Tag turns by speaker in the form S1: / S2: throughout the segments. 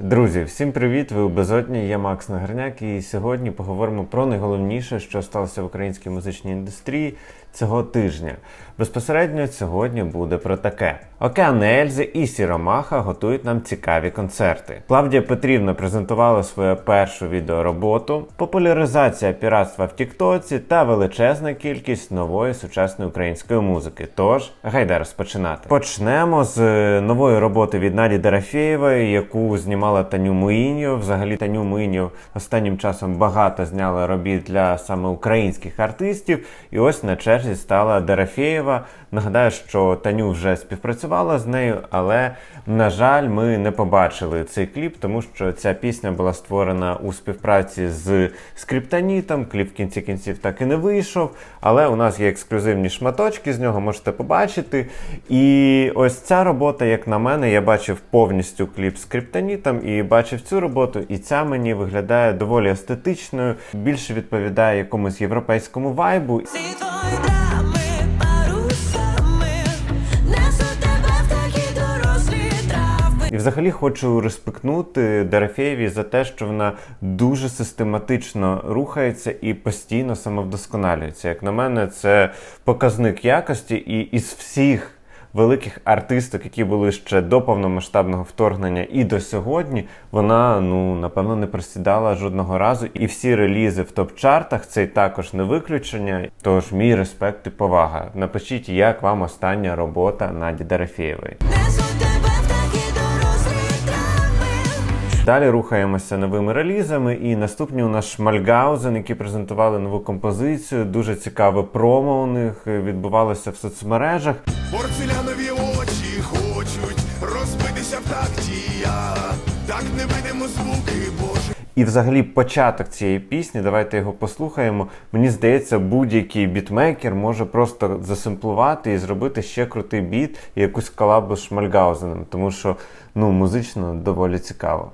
S1: Друзі, всім привіт! Ви у безодні. Я Макс Нагорняк, і сьогодні поговоримо про найголовніше, що сталося в українській музичній індустрії цього тижня. Безпосередньо сьогодні буде про таке: Океан Ельзи і Сіромаха готують нам цікаві концерти. Клавдія Петрівна презентувала свою першу відеороботу, популяризація піратства в Тіктоці та величезна кількість нової сучасної української музики. Тож гайда розпочинати. Почнемо з е, нової роботи від Наді Дорофєєвої, яку знімала Таню Муїньо. Взагалі Таню Муїньо останнім часом багато зняла робіт для саме українських артистів. І ось на черзі стала Дорофєєва. Нагадаю, що Таню вже співпрацювала з нею, але на жаль, ми не побачили цей кліп, тому що ця пісня була створена у співпраці з Скриптонітом. Кліп в кінці кінців так і не вийшов. Але у нас є ексклюзивні шматочки з нього, можете побачити. І ось ця робота, як на мене, я бачив повністю кліп з Скриптонітом і бачив цю роботу, і ця мені виглядає доволі естетичною, більше відповідає якомусь європейському вайбу. І взагалі хочу респектнути Дорофєєві за те, що вона дуже систематично рухається і постійно самовдосконалюється. Як на мене, це показник якості, і із всіх. Великих артисток, які були ще до повномасштабного вторгнення і до сьогодні, вона ну напевно не просідала жодного разу. І всі релізи в топ-чартах це також не виключення. Тож мій респект і повага. Напишіть, як вам остання робота Наді Дорофєєвої. Далі рухаємося новими релізами. І наступні у нас Шмальгаузен, які презентували нову композицію. Дуже цікаве промо у них відбувалося в соцмережах.
S2: Порцелянові очі хочуть розбитися в такті, я так не видимо звуки, боже.
S1: І взагалі початок цієї пісні, давайте його послухаємо. Мені здається, будь-який бітмейкер може просто засимплувати і зробити ще крутий біт і якусь колабу з Шмальгаузеном, тому що ну, музично доволі цікаво.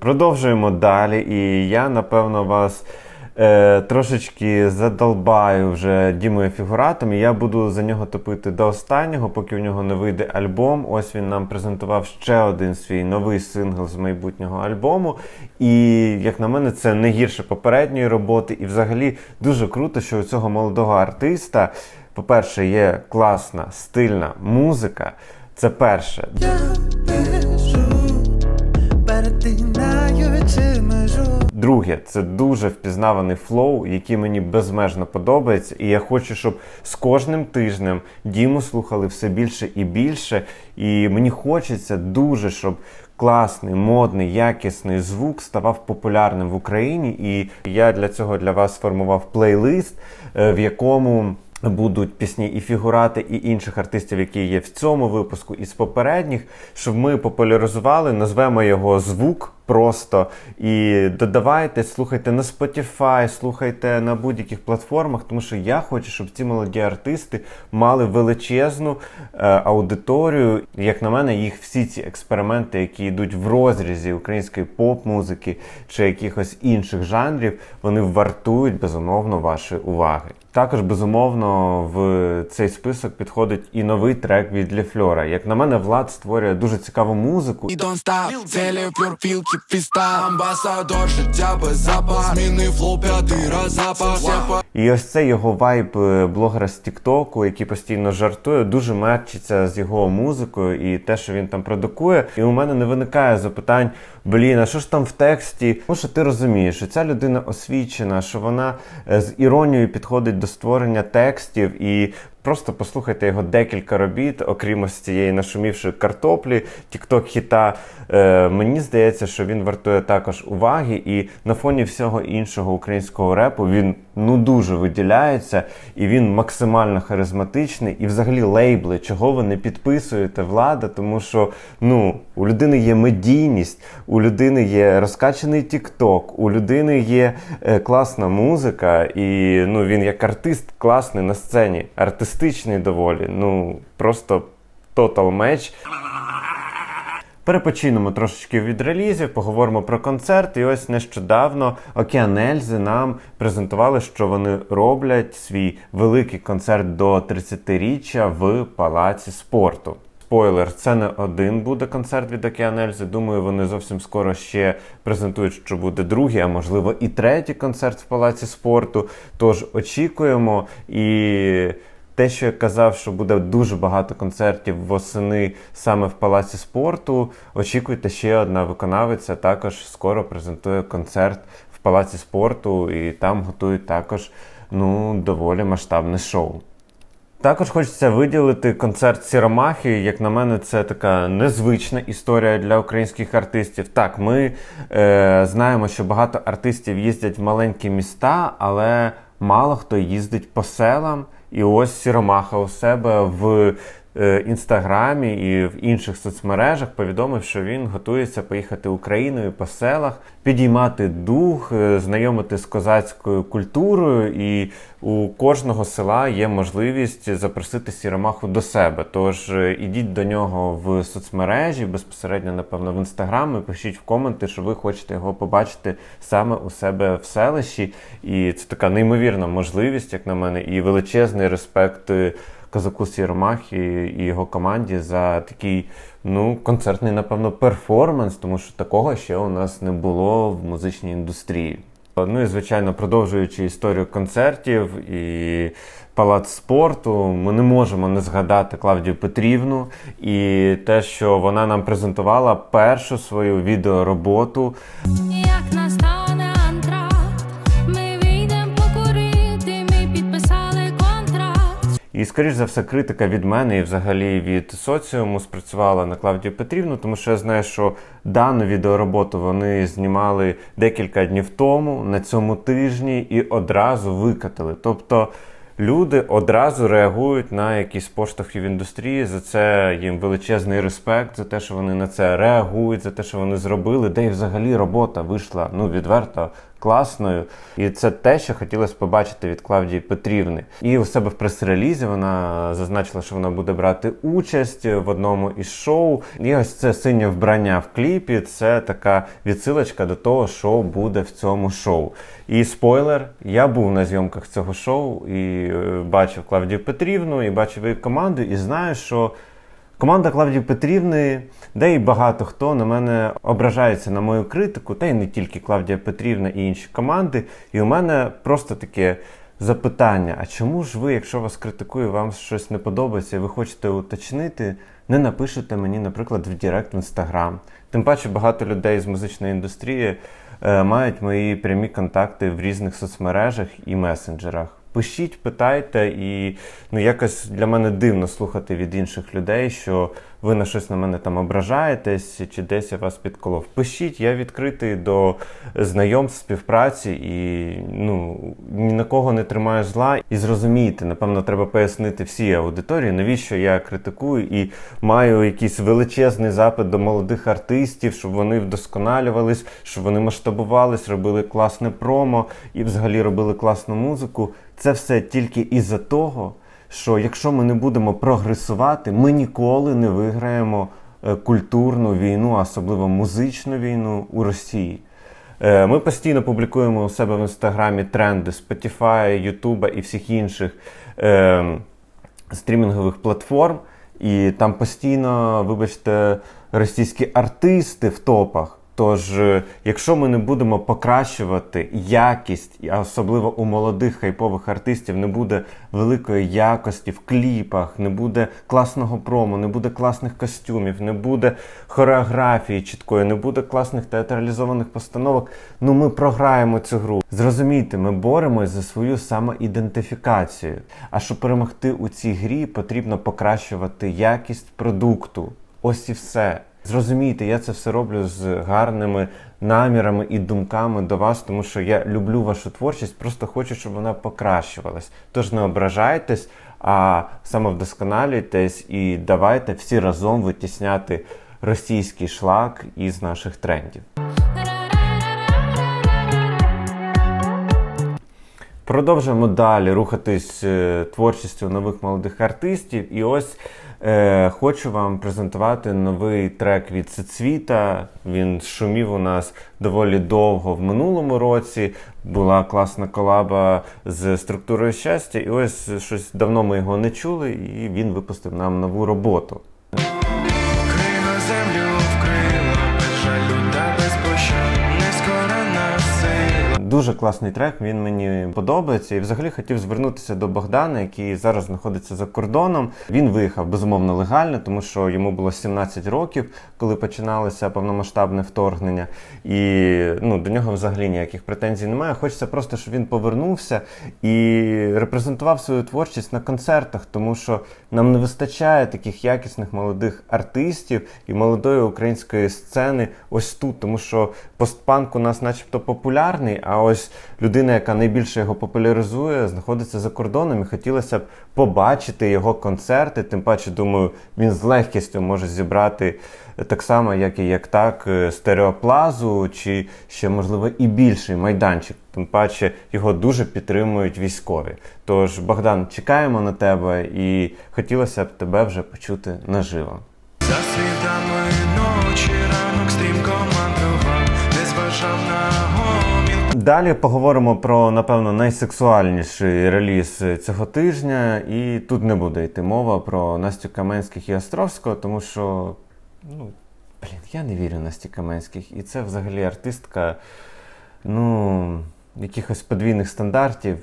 S1: Продовжуємо далі, і я напевно вас е, трошечки задолбаю вже Дімою фігуратом. І я буду за нього топити до останнього, поки в нього не вийде альбом. Ось він нам презентував ще один свій новий сингл з майбутнього альбому. І, як на мене, це не гірше попередньої роботи. І взагалі дуже круто, що у цього молодого артиста, по-перше, є класна, стильна музика. Це перше. Друге, це дуже впізнаваний флоу, який мені безмежно подобається, і я хочу, щоб з кожним тижнем Діму слухали все більше і більше. І мені хочеться дуже, щоб класний, модний, якісний звук ставав популярним в Україні. І я для цього для вас сформував плейлист, е, в якому. Будуть пісні і фігурати, і інших артистів, які є в цьому випуску, і з попередніх, щоб ми популяризували, назвемо його звук просто. І додавайте, слухайте на Spotify, слухайте на будь-яких платформах, тому що я хочу, щоб ці молоді артисти мали величезну е, аудиторію. Як на мене, їх всі ці експерименти, які йдуть в розрізі української поп-музики чи якихось інших жанрів, вони вартують безумовно вашої уваги. Також безумовно в цей список підходить і новий трек від Лефльора. Як на мене, Влад створює дуже цікаву музику.
S3: І don't фіста Амбасадор життя без запах Змінив флоу п'ятий раз запах
S1: І ось цей його вайб е, блогера з Тіктоку, який постійно жартує, дуже мечиться з його музикою і те, що він там продукує. І у мене не виникає запитань: блін, а що ж там в тексті? Тому що ти розумієш, що ця людина освічена, що вона е, з іронією підходить до створення текстів і. Просто послухайте його декілька робіт, окрім ось цієї нашумівшої картоплі, тікток хіта. Е, мені здається, що він вартує також уваги, і на фоні всього іншого українського репу він ну дуже виділяється, і він максимально харизматичний. І взагалі лейбли, чого ви не підписуєте влада, тому що ну у людини є медійність, у людини є розкачаний тікток, у людини є е, класна музика, і ну він як артист класний на сцені, артистичний доволі. Ну просто тотал меч. Перепочинемо трошечки від релізів, поговоримо про концерт. І ось нещодавно Океан Ельзи нам презентували, що вони роблять свій великий концерт до 30-річчя в палаці спорту. Спойлер, це не один буде концерт від Океан Ельзи. Думаю, вони зовсім скоро ще презентують, що буде другий, а можливо і третій концерт в палаці спорту. Тож очікуємо і. Те, що я казав, що буде дуже багато концертів восени саме в палаці спорту. Очікуйте, ще одна виконавиця також скоро презентує концерт в палаці спорту, і там готують також ну, доволі масштабне шоу. Також хочеться виділити концерт Сіромахи. Як на мене, це така незвична історія для українських артистів. Так, ми е, знаємо, що багато артистів їздять в маленькі міста, але мало хто їздить по селам. І ось Сіромаха у себе в інстаграмі і в інших соцмережах повідомив, що він готується поїхати Україною по селах, підіймати дух, е, знайомити з козацькою культурою. І у кожного села є можливість запросити Сіромаху до себе. Тож е, ідіть до нього в соцмережі, безпосередньо, напевно, в інстаграм. і Пишіть в коменти, що ви хочете його побачити саме у себе в селищі. І це така неймовірна можливість, як на мене, і величезний респект козаку Сіромахі і його команді за такий ну, концертний, напевно, перформанс, тому що такого ще у нас не було в музичній індустрії. Ну і звичайно, продовжуючи історію концертів і палац спорту, ми не можемо не згадати Клавдію Петрівну і те, що вона нам презентувала першу свою відеороботу
S4: Як настане
S1: І, скоріш за все, критика від мене і взагалі від соціуму спрацювала на Клавдію Петрівну, тому що я знаю, що дану відеороботу вони знімали декілька днів тому на цьому тижні і одразу викатали. Тобто люди одразу реагують на якісь поштовхи в індустрії. За це їм величезний респект, за те, що вони на це реагують, за те, що вони зробили, де і взагалі робота вийшла ну відверто класною. І це те, що хотілося побачити від Клавдії Петрівни. І у себе в прес-релізі вона зазначила, що вона буде брати участь в одному із шоу. І ось це синє вбрання в кліпі. Це така відсилочка до того, що буде в цьому шоу. І спойлер, я був на зйомках цього шоу і е, бачив Клавдію Петрівну, і бачив її команду, і знаю, що. Команда Клавдії Петрівни, де і багато хто на мене ображається на мою критику, та й не тільки Клавдія Петрівна і інші команди. І у мене просто таке запитання: а чому ж ви, якщо вас критикує, вам щось не подобається, і ви хочете уточнити, не напишете мені, наприклад, в Директ в Інстаграм. Тим паче багато людей з музичної індустрії е, мають мої прямі контакти в різних соцмережах і месенджерах. Пишіть, питайте, і ну якось для мене дивно слухати від інших людей, що ви на щось на мене там ображаєтесь, чи десь я вас підколов. Пишіть, я відкритий до знайомств, співпраці і ну ні на кого не тримаю зла. І зрозумійте, напевно, треба пояснити всій аудиторії, навіщо я критикую і маю якийсь величезний запит до молодих артистів, щоб вони вдосконалювались, щоб вони масштабувались, робили класне промо і взагалі робили класну музику. Це все тільки із-за того, що якщо ми не будемо прогресувати, ми ніколи не виграємо е, культурну війну, особливо музичну війну у Росії. Е, Ми постійно публікуємо у себе в інстаграмі тренди Spotify, YouTube і всіх інших е, стрімінгових платформ. І там постійно, вибачте, російські артисти в топах. Тож, е, якщо ми не будемо покращувати якість, а особливо у молодих хайпових артистів, не буде великої якості в кліпах, не буде класного промо, не буде класних костюмів, не буде хореографії чіткої, не буде класних театралізованих постановок, ну ми програємо цю гру. Зрозумійте, ми боремось за свою самоідентифікацію. А щоб перемогти у цій грі, потрібно покращувати якість продукту. Ось і все. Зрозумійте, я це все роблю з гарними намірами і думками до вас, тому що я люблю вашу творчість, просто хочу, щоб вона покращувалась. Тож не ображайтесь, а самовдосконалюйтесь і давайте всі разом витісняти російський шлак із наших трендів. Продовжуємо далі рухатись е, творчістю нових молодих артистів. І ось е, хочу вам презентувати новий трек від Сецвіта. Він шумів у нас доволі довго в минулому році. Була класна колаба з структурою щастя. І ось щось давно ми його не чули, і він випустив нам нову роботу.
S5: Крига землю вкрила,
S1: Дуже класний трек, він мені подобається. І взагалі хотів звернутися до Богдана, який зараз знаходиться за кордоном. Він виїхав безумовно легально, тому що йому було 17 років, коли починалося повномасштабне вторгнення. І ну, до нього взагалі ніяких претензій немає. Хочеться просто, щоб він повернувся і репрезентував свою творчість на концертах, тому що нам не вистачає таких якісних молодих артистів і молодої української сцени ось тут, тому що постпанк у нас, начебто, популярний, а ось людина, яка найбільше його популяризує, знаходиться за кордоном і хотілося б побачити його концерти. Тим паче, думаю, він з легкістю може зібрати так само, як і як так, е, стереоплазу, чи ще, можливо, і більший майданчик. Тим паче його дуже підтримують військові. Тож, Богдан, чекаємо на тебе і хотілося б тебе вже почути наживо. Далі поговоримо про, напевно, найсексуальніший реліз цього тижня. І тут не буде йти мова про Настю Каменських і Островського, тому що, ну, блін, я не вірю Насті Каменських. І це взагалі артистка, ну, якихось подвійних стандартів.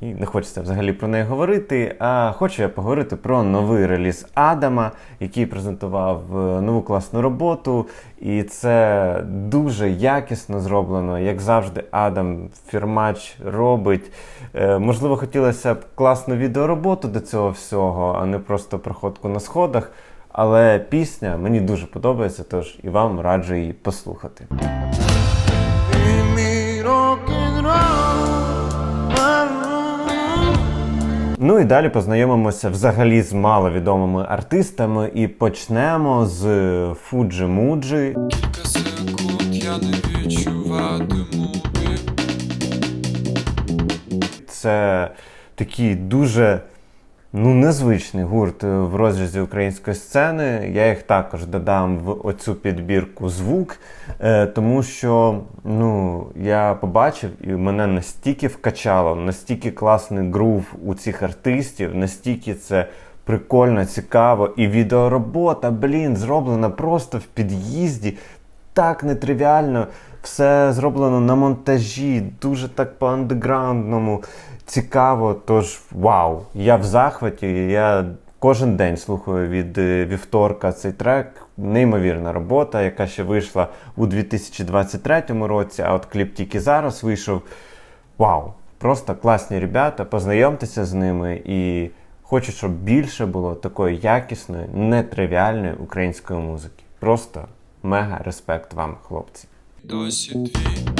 S1: І не хочеться взагалі про неї говорити. А хочу я поговорити про новий реліз Адама, який презентував е, нову класну роботу. І це дуже якісно зроблено. Як завжди, Адам Фірмач робить. Е, можливо, хотілося б класну відеороботу до цього всього, а не просто проходку на сходах. Але пісня мені дуже подобається, тож і вам раджу її послухати. Ну і далі познайомимося взагалі з маловідомими артистами і почнемо з Фуджі Муджі.
S3: Кілька секунд я не відчуватиму.
S1: Це такий дуже ну, незвичний гурт в розрізі української сцени. Я їх також додам в оцю підбірку звук, е, тому що ну, я побачив і мене настільки вкачало, настільки класний грув у цих артистів, настільки це. Прикольно, цікаво, і відеоробота, блін, зроблена просто в під'їзді, так нетривіально. Все зроблено на монтажі, дуже так по-андеграундному, цікаво. Тож вау! Я в захваті. Я кожен день слухаю від е, вівторка цей трек. Неймовірна робота, яка ще вийшла у 2023 році, а от кліп тільки зараз вийшов. Вау! Просто класні ребята, познайомтеся з ними і хочу, щоб більше було такої якісної, нетривіальної української музики. Просто мега респект вам, хлопці.
S3: Досі твій.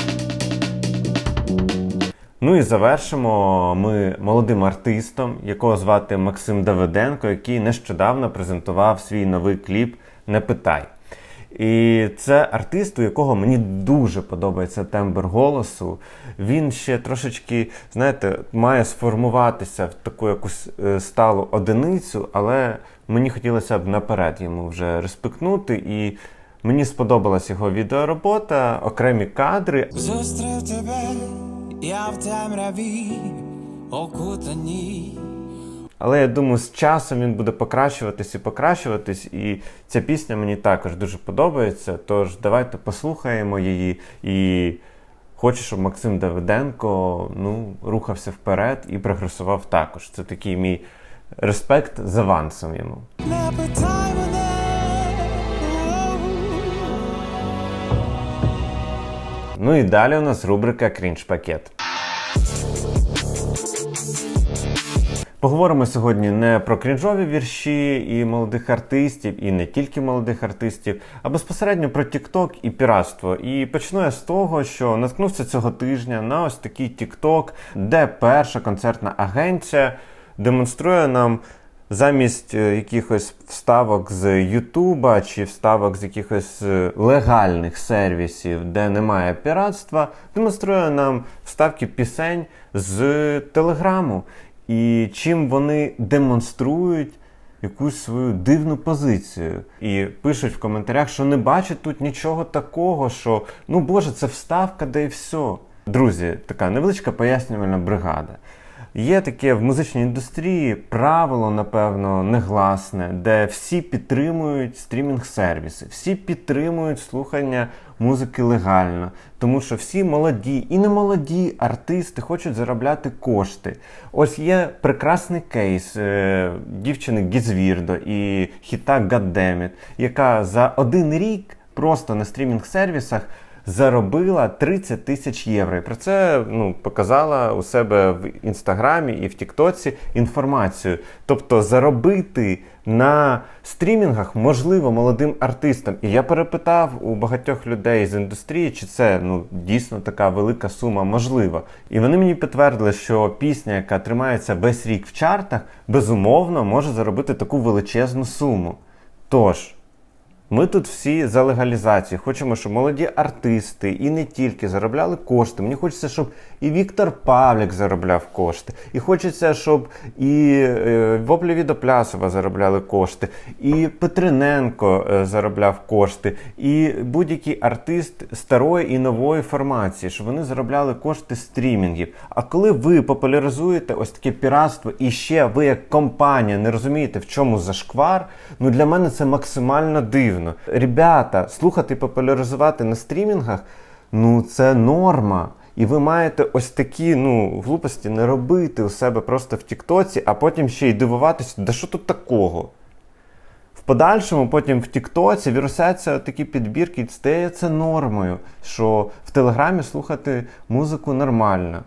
S1: Ну і завершимо ми молодим артистом, якого звати Максим Давиденко, який нещодавно презентував свій новий кліп Не питай. І це артист, у якого мені дуже подобається тембр голосу. Він ще трошечки, знаєте, має сформуватися в таку якусь е, сталу одиницю, але мені хотілося б наперед йому вже респектнути. І мені сподобалась його відеоробота, окремі кадри,
S6: Зустрів тебе, я в темряві окутаній.
S1: Але я думаю, з часом він буде покращуватись і покращуватись. І ця пісня мені також дуже подобається. Тож давайте послухаємо її. І хочу, щоб Максим Давиденко ну, рухався вперед і прогресував також. Це такий мій респект з авансом йому.
S6: Не питай
S1: Ну і далі у нас рубрика Крінж пакет. Поговоримо сьогодні не про крінжові вірші і молодих артистів, і не тільки молодих артистів, а безпосередньо про TikTok і піратство. І почну я з того, що наткнувся цього тижня на ось такий TikTok, де перша концертна агенція демонструє нам замість е, якихось вставок з Ютуба чи вставок з якихось е, легальних сервісів, де немає піратства, демонструє нам вставки пісень з Телеграму. І чим вони демонструють якусь свою дивну позицію. І пишуть в коментарях, що не бачать тут нічого такого, що ну боже, це вставка, де і все. Друзі, така невеличка пояснювальна бригада. Є таке в музичній індустрії правило, напевно, негласне, де всі підтримують стрімінг-сервіси, всі підтримують слухання музики легально, тому що всі молоді і немолоді артисти хочуть заробляти кошти. Ось є прекрасний кейс е, дівчини Гізвірдо і хіта Goddammit, яка за один рік просто на стрімінг-сервісах заробила 30 тисяч євро. І про це ну, показала у себе в інстаграмі і в Тіктоці інформацію. Тобто заробити на стрімінгах можливо молодим артистам. І я перепитав у багатьох людей з індустрії, чи це ну, дійсно така велика сума можлива. І вони мені підтвердили, що пісня, яка тримається весь рік в чартах, безумовно може заробити таку величезну суму. Тож. Ми тут всі за легалізацію. Хочемо, щоб молоді артисти і не тільки заробляли кошти. Мені хочеться, щоб і Віктор Павлік заробляв кошти. І хочеться, щоб і е, Воплі Відоплясова заробляли кошти, і Петриненко е, заробляв кошти, і будь-який артист старої і нової формації, щоб вони заробляли кошти стрімінгів. А коли ви популяризуєте ось таке піратство, і ще ви як компанія не розумієте, в чому зашквар, ну для мене це максимально дивно. Ребята, слухати і популяризувати на стрімінгах, ну це норма. І ви маєте ось такі ну, глупості не робити у себе просто в Тіктоці, а потім ще й дивуватися, да що тут такого? В подальшому потім в Тіктоці вірусяться такі підбірки, і стає це нормою, що в Телеграмі слухати музику нормально.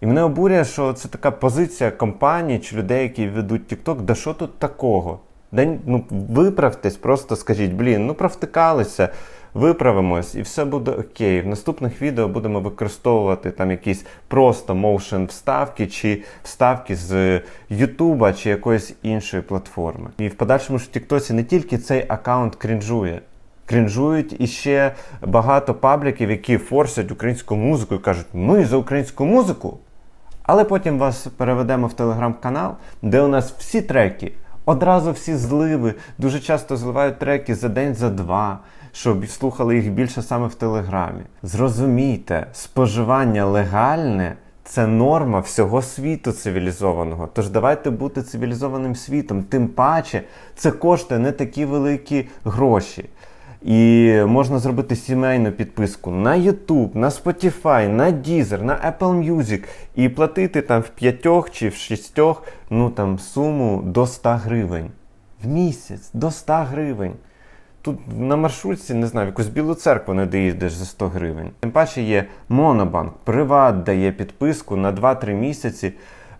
S1: І мене обурює, що це така позиція компаній чи людей, які ведуть Тікток, да що тут такого? Да, ну, виправтесь, просто скажіть, блін, ну провтикалися, виправимось і все буде окей. В наступних відео будемо використовувати там якісь просто моушен вставки чи вставки з Ютуба чи якоїсь іншої платформи. І в подальшому ж в Тіктоці не тільки цей аккаунт крінжує. Крінжують іще багато пабліків, які форсять українську музику і кажуть, ми за українську музику. Але потім вас переведемо в телеграм-канал, де у нас всі треки, одразу всі зливи, дуже часто зливають треки за день, за два, щоб слухали їх більше саме в телеграмі. Зрозумійте, споживання легальне. Це норма всього світу цивілізованого. Тож давайте бути цивілізованим світом. Тим паче, це коштує не такі великі гроші. І можна зробити сімейну підписку на YouTube, на Spotify, на Deezer, на Apple Music і платити там в п'ятьох чи в шістьох ну там суму до 100 гривень. В місяць до 100 гривень. Тут на маршрутці, не знаю, якусь білу церкву не доїдеш за 100 гривень. Тим паче є Монобанк, Приват дає підписку на 2-3 місяці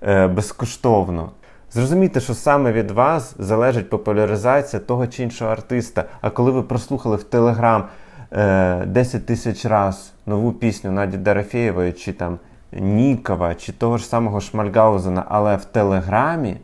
S1: е, безкоштовно. Зрозумійте, що саме від вас залежить популяризація того чи іншого артиста. А коли ви прослухали в Телеграм е, 10 тисяч раз нову пісню Наді Дорофєєвої, чи там Нікова, чи того ж самого Шмальгаузена, але в Телеграмі.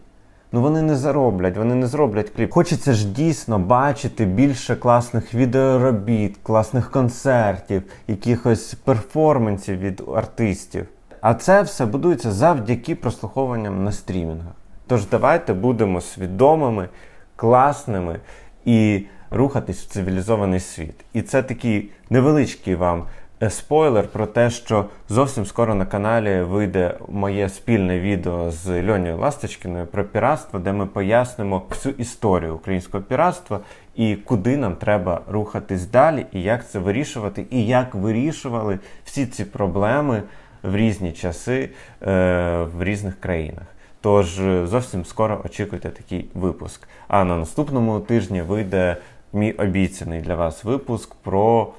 S1: Ну вони не зароблять, вони не зроблять кліп. Хочеться ж дійсно бачити більше класних відеоробіт, класних концертів, якихось перформансів від артистів. А це все будується завдяки прослуховуванням на стрімінгах. Тож давайте будемо свідомими, класними і рухатись в цивілізований світ. І це такий невеличкий вам е, спойлер про те, що зовсім скоро на каналі вийде моє спільне відео з Льонією Ласточкіною про піратство, де ми пояснимо всю історію українського піратства і куди нам треба рухатись далі, і як це вирішувати, і як вирішували всі ці проблеми в різні часи е, в різних країнах. Тож е, зовсім скоро очікуйте такий випуск. А на наступному тижні вийде мій обіцяний для вас випуск про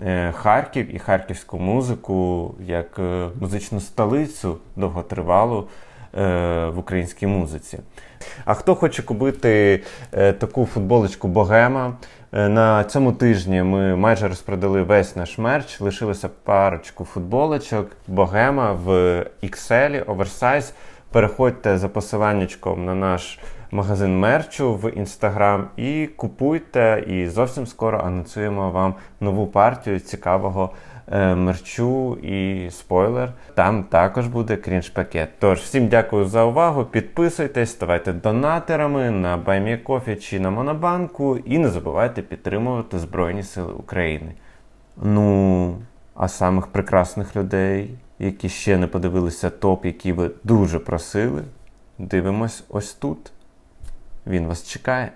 S1: е, Харків і харківську музику як е, музичну столицю довготривалу в українській музиці. А хто хоче купити таку футболочку Богема? На цьому тижні ми майже розпродали весь наш мерч. Лишилося парочку футболочок Богема в XL, оверсайз. Переходьте за посиланнячком на наш магазин мерчу в інстаграм і купуйте. І зовсім скоро анонсуємо вам нову партію цікавого е, мерчу і спойлер. Там також буде крінж пакет. Тож всім дякую за увагу. Підписуйтесь, ставайте донатерами на BuyMeCoffee чи на Монобанку. І не забувайте підтримувати Збройні Сили України. Ну, а самих прекрасних людей, які ще не подивилися топ, які ви дуже просили, дивимось ось тут. Він вас чекає.